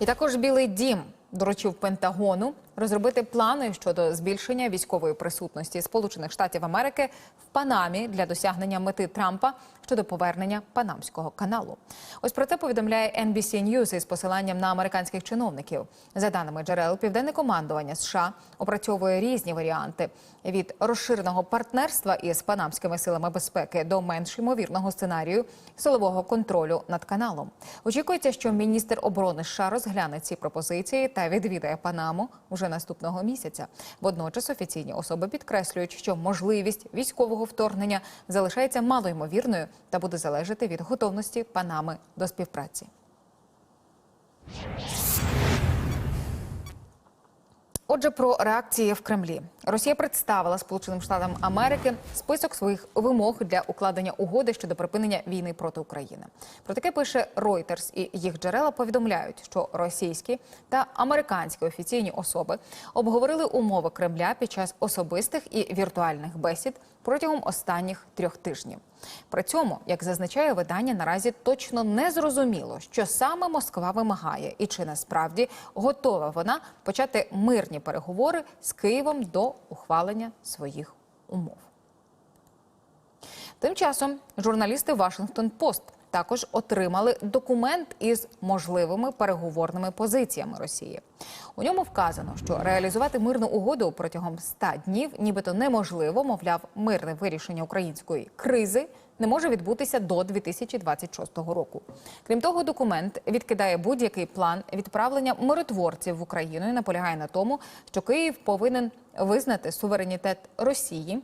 І також Білий Дім доручив Пентагону розробити плани щодо збільшення військової присутності Сполучених Штатів Америки в Панамі для досягнення мети Трампа щодо повернення Панамського каналу. Ось про це повідомляє NBC News із посиланням на американських чиновників. За даними джерел, південне командування США опрацьовує різні варіанти від розширеного партнерства із панамськими силами безпеки до менш ймовірного сценарію силового контролю над каналом. Очікується, що міністр оборони США розгляне ці пропозиції та відвідає Панаму уже наступного місяця. Водночас офіційні особи підкреслюють, що можливість військового вторгнення залишається малоймовірною та буде залежати від готовності Панами до співпраці. Отже, про реакції в Кремлі Росія представила Сполученим Штатам Америки список своїх вимог для укладення угоди щодо припинення війни проти України. Про таке пише Reuters, і їх джерела повідомляють, що російські та американські офіційні особи обговорили умови Кремля під час особистих і віртуальних бесід протягом останніх трьох тижнів. При цьому, як зазначає видання, наразі точно не зрозуміло, що саме Москва вимагає, і чи насправді готова вона почати мирні переговори з Києвом до ухвалення своїх умов. Тим часом журналісти Вашингтон Пост також отримали документ із можливими переговорними позиціями Росії. У ньому вказано, що реалізувати мирну угоду протягом 100 днів, нібито неможливо, мовляв, мирне вирішення української кризи не може відбутися до 2026 року. Крім того, документ відкидає будь-який план відправлення миротворців в Україну і наполягає на тому, що Київ повинен визнати суверенітет Росії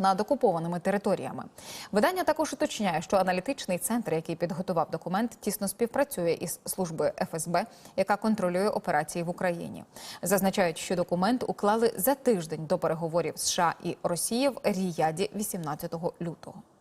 над окупованими територіями. Видання також уточняє, що аналітичний центр, який підготував документ, тісно співпрацює із службою ФСБ, яка контролює операції в Україні. Зазначають, що документ уклали за тиждень до переговорів США і Росії в Ріяді 18 лютого.